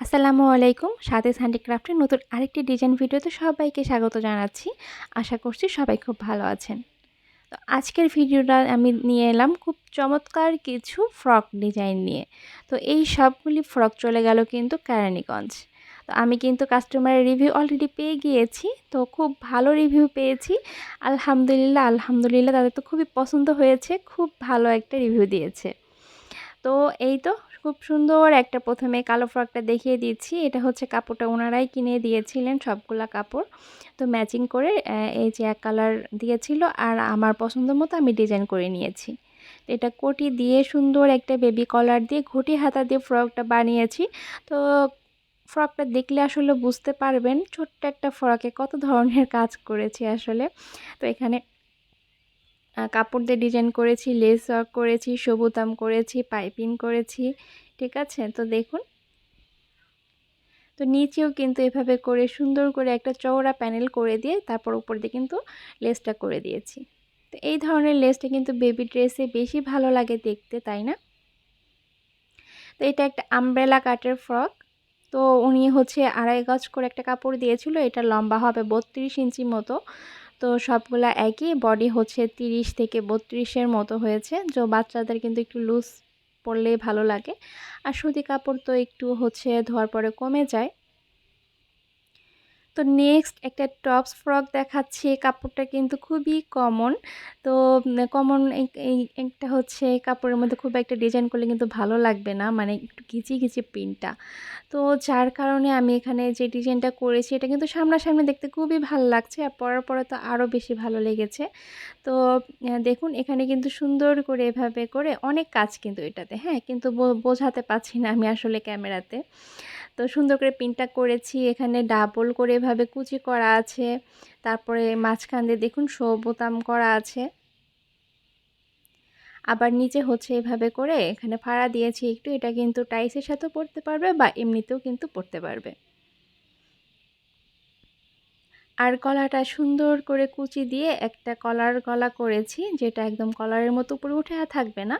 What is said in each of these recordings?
আসসালামু আলাইকুম সাদেস হ্যান্ডিক্রাফটের নতুন আরেকটি ডিজাইন ভিডিওতে সবাইকে স্বাগত জানাচ্ছি। আশা করছি সবাই খুব ভালো আছেন। তো আজকের ভিডিওটা আমি নিয়ে এলাম খুব চমৎকার কিছু ফ্রক ডিজাইন নিয়ে। তো এই সবগুলি ফ্রক চলে গেল কিন্তু কেরানীগঞ্জ তো আমি কিন্তু কাস্টমারের রিভিউ অলরেডি পেয়ে গিয়েছি, তো খুব ভালো রিভিউ পেয়েছি। আলহামদুলিল্লাহ আলহামদুলিল্লাহ তাদের তো খুবই পছন্দ হয়েছে, খুব ভালো একটা রিভিউ দিয়েছে। তো এই তো খুব সুন্দর। একটা প্রথমে কালো ফ্রকটা দেখিয়ে দিচ্ছি। এটা হচ্ছে কাপড়টা ওনারাই কিনে দিয়েছিলেন সবগুলা কাপড়। তো ম্যাচিং করে এই যে এক কালার দিয়েছিল আর আমার পছন্দ মতো আমি ডিজাইন করে নিয়েছি। এটা কোটি দিয়ে সুন্দর একটা বেবি কলার দিয়ে ঘটি হাতা দিয়ে ফ্রকটা বানিয়েছি। তো ফ্রকটা দেখলে আসলে বুঝতে পারবেন, ছোট্ট একটা ফ্রকে কত ধরনের কাজ করেছি আসলে। তো এখানে কাপড় দিয়ে ডিজাইন করেছি, লেস ওয়ার্ক করেছি, সবুতাম করেছি, পাইপিং করেছি। ঠিক আছে? তো দেখুন। তো নিচেও কিন্তু এভাবে করে সুন্দর করে একটা চওড়া প্যানেল করে দিয়ে তারপর উপর দিয়ে কিন্তু লেসটা করে দিয়েছি। তো এই ধরনের লেসটা কিন্তু বেবি ড্রেসে বেশি ভালো লাগে দেখতে, তাই না? তো এটা একটা আমব্রেলা কাটের ফ্রক। তো উনি হচ্ছে আড়াই গজ করে একটা কাপড় দিয়েছিল, এটা লম্বা হবে বত্রিশ ইঞ্চি মতো। তো সবগুলা একই, বডি হচ্ছে তিরিশ থেকে বত্রিশের মতো হয়েছে। যে বাচ্চাদের কিন্তু একটু লুজ পরলেই ভালো লাগে। আর সুতি কাপড় তো একটু হচ্ছে ধোয়ার পরে কমে যায়। তো নেক্সট একটা টপস ফ্রক দেখাচ্ছি কাপড়টা কিন্তু খুবই কমন তো কমন একটা হচ্ছে কাপড়ের মধ্যে খুব একটা ডিজাইন করলে কিন্তু ভালো লাগবে না মানে একটু ঘিচি ঘিচি প্রিন্টটা। তো যার কারণে আমি এখানে যে ডিজাইনটা করেছি, এটা কিন্তু সামনাসামনি দেখতে খুবই ভালো লাগছে, আর পরার পরে তো আরও বেশি ভালো লেগেছে। তো দেখুন, এখানে কিন্তু সুন্দর করে এভাবে করে অনেক কাজ কিন্তু এটাতে হ্যাঁ? কিন্তু বোঝাতে পারছি না আমি আসলে ক্যামেরাতে। তো সুন্দর করে পিনটা করেছি। এখানে ডাবল করে এভাবে কুচি করা আছে। তারপরে মাঝখান দিয়ে দেখুন শো বোতাম করা আছে। আবার নিচে হচ্ছে এভাবে করে এখানে ফাড়া দিয়েছি একটু। এটা কিন্তু টাইসের সাথেও পড়তে পারবে বা এমনিতেও কিন্তু পড়তে পারবে। আর কলাটা সুন্দর করে কুচি দিয়ে একটা কলার গলা করেছি, যেটা একদম কলারের মতো উপরে উঠে থাকবে না,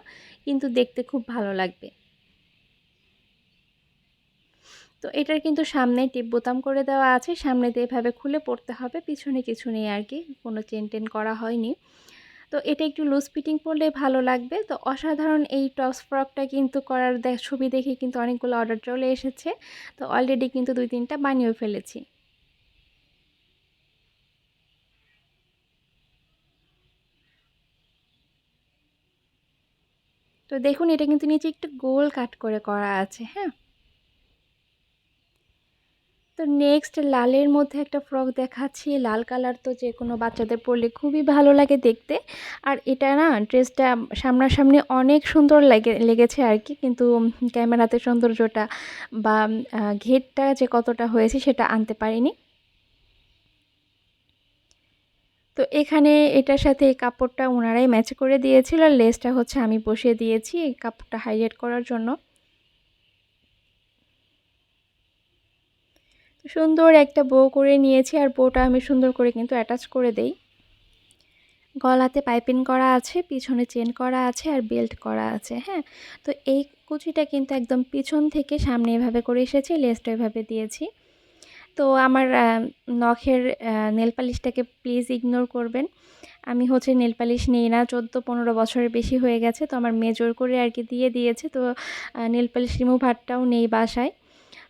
কিন্তু দেখতে খুব ভালো লাগবে। তো এটার কিন্তু সামনে টিপ বোতাম করে দেওয়া আছে। সামনে দিয়ে এভাবে খুলে পড়তে হবে। পিছনে কিছু নেই আর কি কোনো চেন টেন করা হয়নি। তো এটা একটু লুজ ফিটিং পরলে ভালো লাগবে। তো অসাধারণ এই টপস ফ্রকটা কিন্তু করার ছবি দেখে কিন্তু অনেকগুলো অর্ডার চলে এসেছে। তো অলরেডি কিন্তু দুই তিনটা বানিয়েও ফেলেছি। তো দেখুন, এটা কিন্তু নিচে একটু গোল কাট করে করা আছে হ্যাঁ? তো নেক্সট লালের মধ্যে একটা ফ্রক দেখাচ্ছি। লাল কালার তো যে কোনো বাচ্চাদের পরলে খুবই ভালো লাগে দেখতে। আর এটা না ড্রেসটা সামনাসামনি অনেক সুন্দর লাগে, লেগেছে আর কি। কিন্তু ক্যামেরাতে সৌন্দর্যটা বা ঘেরটা যে কতটা হয়েছে সেটা আনতে পারিনি। তো এখানে এটার সাথে এই কাপড়টা ওনারাই ম্যাচ করে দিয়েছিল। আর লেসটা হচ্ছে আমি বসিয়ে দিয়েছি এই কাপড়টা হাইলাইট করার জন্য। সুন্দর একটা বো করে নিয়েছি আর বউটা আমি সুন্দর করে কিন্তু অ্যাটাচ করে দেই। গলাতে পাইপিং করা আছে, পিছনে চেন করা আছে আর বেল্ট করা আছে হ্যাঁ? তো এই কুচিটা কিন্তু একদম পিছন থেকে সামনে এভাবে করে এসেছি লেসটা এভাবে দিয়েছি। তো আমার নখের নেল পালিশটাকে প্লিজ ইগনোর করবেন। আমি হচ্ছে নেল পালিশ নিই না চোদ্দ পনেরো বছরের বেশি হয়ে গেছে, তো আমার মেজর করে আর কি দিয়ে দিয়েছে, তো নেল পালিশ রিমুভারটাও নেই বাসায়।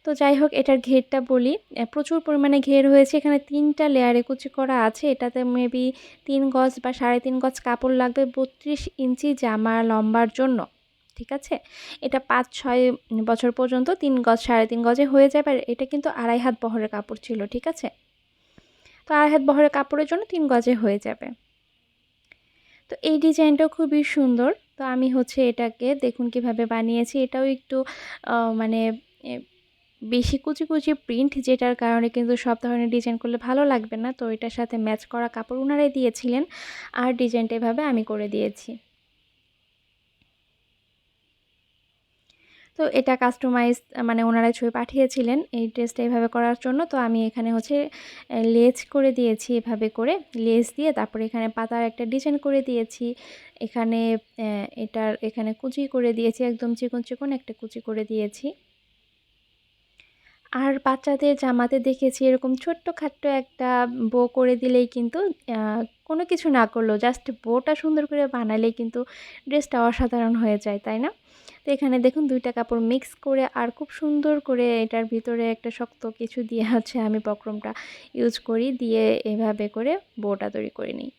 তো যাই হোক, এটার ঘেরটা বলি। প্রচুর পরিমাণে ঘের হয়েছে। এখানে তিনটা লেয়ারে কুচি করা আছে। এটাতে মেবি তিন গজ বা সাড়ে তিন গজ কাপড় লাগবে বত্রিশ ইঞ্চি জামা লম্বার জন্য, ঠিক আছে? এটা পাঁচ, ছয় বছর পর্যন্ত তিন গজ, সাড়ে তিন গজে হয়ে যাবে। আর এটা কিন্তু আড়াই হাত বহরের কাপড় ছিল, ঠিক আছে? তো আড়াই হাত বহরের কাপড়ের জন্য তিন গজে হয়ে যাবে। তো এই ডিজাইনটাও খুবই সুন্দর। তো আমি হচ্ছে এটাকে দেখুন কীভাবে বানিয়েছি। এটাও একটু মানে বেশি কুচি কুচি প্রিন্ট যেটার কারণে কিন্তু সব ধরনের ডিজাইন করলে ভালো লাগবে না, তো এটার সাথে ম্যাচ করা কাপড় ওনারাই দিয়েছিলেন আর ডিজাইনটা এভাবে আমি করে দিয়েছি। তো এটা কাস্টমাইজ মানে ওনারা ছবি পাঠিয়েছিলেন এই ড্রেসটা এভাবে করার জন্য, তো আমি এখানে হচ্ছে লেজ করে দিয়েছি এভাবে করে, লেজ দিয়ে তারপরে এখানে পাতার একটা ডিজাইন করে দিয়েছি, এখানে এটার এখানে কুচি করে দিয়েছি, একদম চিকন চিকন একটা কুচি করে দিয়েছি। আর বাচ্চাদের জামাতে দেখেছি এরকম ছোট্ট খাট্ট একটা বো করে দিলেই কিন্তু কোনো কিছু না করলেও জাস্ট বোটা সুন্দর করে বানালেই কিন্তু ড্রেসটা অসাধারণ হয়ে যায়, তাই না? তো এখানে দেখুন দুইটা কাপড় মিক্স করে আর খুব সুন্দর করে এটার ভিতরে একটা শক্ত কিছু দিয়ে হচ্ছে আমি বক্রমটা ইউজ করি, দিয়ে এভাবে করে বোটা তৈরি করে নিই।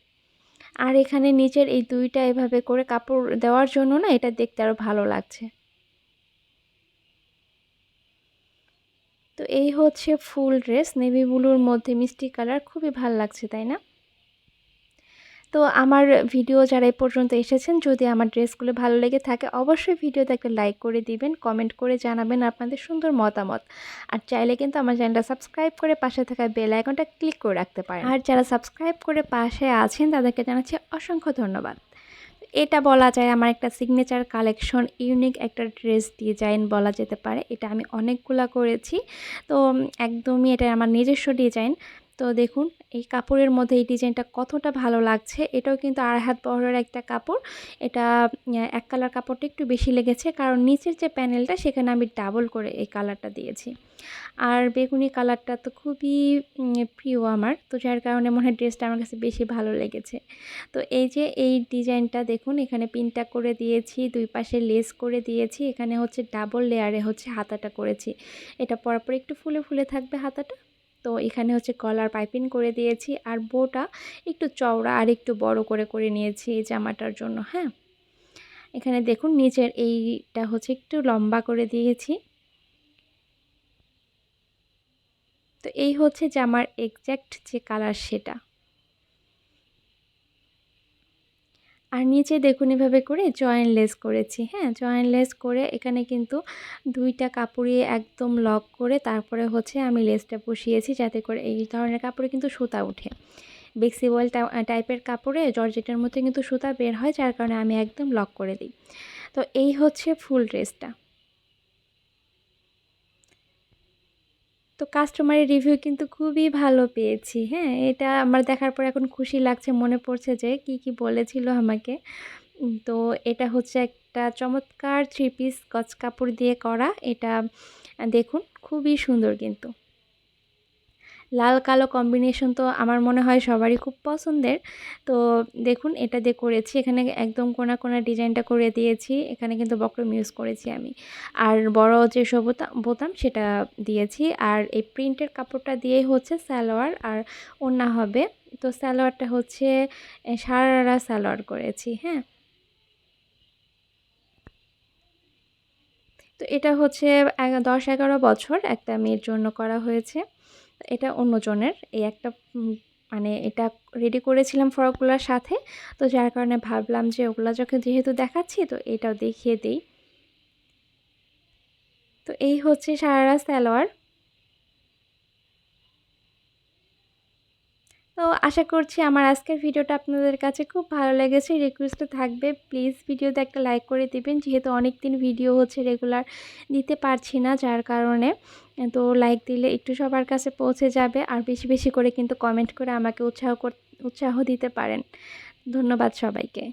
আর এখানে নিচের এই দুইটা এভাবে করে কাপড় দেওয়ার জন্য না এটা দেখতে আরও ভালো লাগছে। তো এই হচ্ছে ফুল ড্রেস। নেভি ব্লুর মধ্যে মিষ্টি কালার খুবই ভালো লাগছে, তাই না? তো আমার ভিডিও যারা এ পর্যন্ত এসেছেন, যদি আমার ড্রেসগুলো ভালো লেগে থাকে, অবশ্যই ভিডিওতে একটা লাইক করে দিবেন কমেন্ট করে জানাবেন আপনাদের সুন্দর মতামত। আর চাইলে কিন্তু আমার চ্যানেলটা সাবস্ক্রাইব করে পাশে থাকা বেল আইকনটা ক্লিক করে রাখতে পারেন। আর যারা সাবস্ক্রাইব করে পাশে আছেন, তাদেরকে জানাচ্ছি অসংখ্য ধন্যবাদ। এটা বলা যায় আমার একটা সিগনেচার কালেকশন ইউনিক একটা ড্রেস ডিজাইন বলা যেতে পারে। এটা আমি অনেকগুলা করেছি। তো একদমই এটা আমার নিজস্ব ডিজাইন তো দেখুন, এই কাপড়ের মধ্যে এই ডিজাইনটা কতটা ভালো লাগছে। এটাও কিন্তু আড়াই হাত বহরের একটা কাপড়। এটা এক কালার কাপড়টা একটু বেশি লেগেছে কারণ নিচের যে প্যানেলটা সেখানে আমি ডাবল করে এই কালারটা দিয়েছি। আর বেগুনি কালারটা তো খুবই প্রিয় আমার। তো যার কারণে মনে হয় ড্রেসটা আমার কাছে বেশি ভালো লেগেছে। তো এই যে এই ডিজাইনটা দেখুন, এখানে পিনটা করে দিয়েছি, দুই পাশে লেস করে দিয়েছি। এখানে হচ্ছে ডাবল লেয়ারে হচ্ছে হাতাটা করেছি। এটা পরপর একটু ফুলে ফুলে থাকবে হাতাটা। তো এখানে হচ্ছে কলার পাইপিং করে দিয়েছি আর বোটা একটু চওড়া আর একটু বড় করে করে নিয়েছি এই জামাটার জন্য হ্যাঁ? এখানে দেখুন নিচের এইটা হচ্ছে একটু লম্বা করে দিয়েছি। তো এই হচ্ছে জামার এক্স্যাক্ট যে কালার সেটা। আর নিচে দেখুন এভাবে করে জয়েন্ট লেস করেছি হ্যাঁ? জয়েন্ট লেস করে এখানে কিন্তু দুইটা কাপড়ে একদম লক করে তারপরে হচ্ছে আমি লেসটা বসিয়েছি যাতে করে এই ধরনের কাপড়ে কিন্তু সুতা উঠে বেক্সিবল টাইপের কাপড়ে জর্জেটের মধ্যে কিন্তু সুতা বের হয়, যার কারণে আমি একদম লক করে দিই। তো এই হচ্ছে ফুল ড্রেসটা তো কাস্টমারের রিভিউ কিন্তু খুবই ভালো পেয়েছি হ্যাঁ? এটা আমার দেখার পর এখন খুশি লাগছে, মনে পড়ছে যে কি কি বলেছিল আমাকে। তো এটা হচ্ছে একটা চমৎকার থ্রি পিস গজ কাপড় দিয়ে করা। এটা, দেখুন, খুবই সুন্দর কিন্তু। লাল কালো কম্বিনেশন তো আমার মনে হয় সবারই খুব পছন্দের। তো দেখুন, এটা দিয়ে করেছি। এখানে একদম কোনা কোনা ডিজাইনটা করে দিয়েছি। এখানে কিন্তু বক্রম ইউজ করেছি আমি। আর বড় যে সবুতা বোতাম, সেটা দিয়েছি। আর এই প্রিন্টের কাপড়টা দিয়েই হচ্ছে সালোয়ার। আর ওনা হবে। তো সালোয়ারটা হচ্ছে সারারা সালোয়ার করেছি হ্যাঁ। তো এটা হচ্ছে দশ এগারো বছর একটা মেয়ের জন্য করা হয়েছে। এটা অন্যজনের। এই একটা মানে এটা রেডি করেছিলাম ফ্রকগুলোর সাথে। তো যার কারণে ভাবলাম যে ওগুলো যখন যেহেতু দেখাচ্ছি, তো এটাও দেখিয়ে দিই। তো এই হচ্ছে সারারা সালোয়ার। তো আশা করছি আমার আজকের ভিডিওটা আপনাদের কাছে খুব ভালো লেগেছে রিকোয়েস্ট থাকবে। প্লিজ ভিডিওতে একটা লাইক করে দিবেন, যেহেতু অনেক দিন ভিডিও হচ্ছে রেগুলার দিতে পারছি না যার কারণে। তো লাইক দিলে একটু সবার কাছে পৌঁছে যাবে, আর বেশি বেশি করে কিন্তু কমেন্ট করে আমাকে উৎসাহ উৎসাহ দিতে পারেন। ধন্যবাদ সবাইকে।